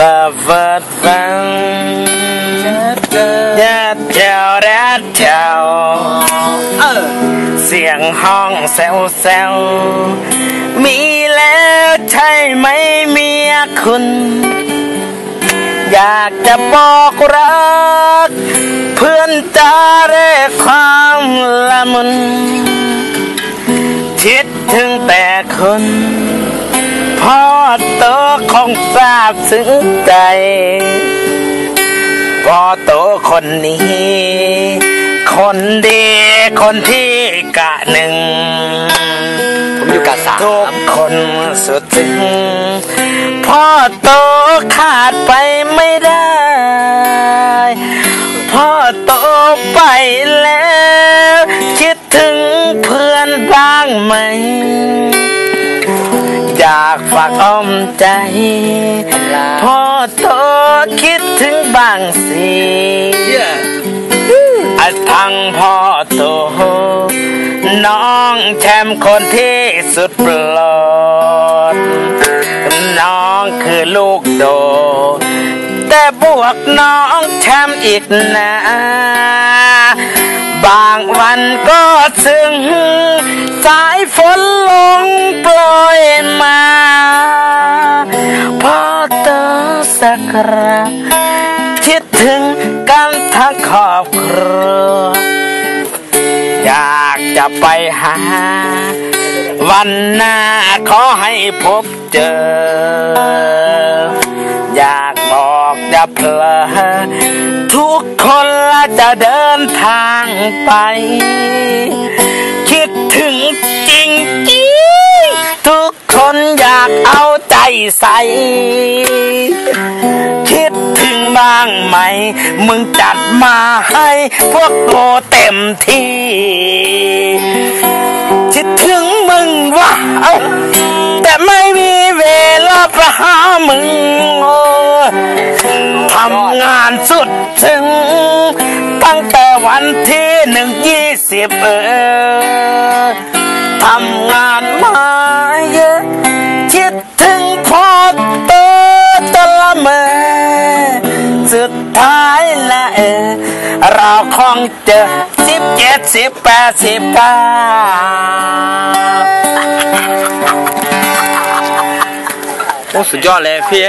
và vượt vang nhát chào đát chào เสียงห้องแซวแซวมีแล้วใช่ไหมเมียคุณ อยากจะบอกรัก เพื่อนจาเรกความละมุนคิดถึงแต่คน ตคงทราบซึ้งใจพ่อโตคนนี้ คนดีคนที่กะหนึ่ง ผมอยู่กาสามทุกคนสุดถึงพ่อโตขาดไปไม่ได้ อยากฝากอ้อมใจพ่อโตคิดถึงบ้างสิเหี้ยอะทั้งพ่อโตน้องแชมป์คนที่สุดโปรดน้องคือลูกโด แต่บวกน้องแชมป์อีกนะบางวันก็ซึ้งสายฝนลง โปรยมาพอตสักราคิดถึงกันทั้งครอบครัวอยากจะไปหา วันหน้าขอให้พบเจอ อยากบอกจะเพลอทุกคนละจะเดินทางไป ใจใส คิดถึงบ้างไหม มึงจัดมาให้ พวกโตเต็มที่ คิดถึงมึงว่ะเอ้าแต่ไม่มีเวลาไปหามึงโอ้ทำงานสุดถึง ตั้งแต่วันที่หนึ่งยี่สิบเออทำงานมา เราคงเจอสิบเจ็ดสิบแปดสิบเก้าโอ้สุดยอดเลยพี่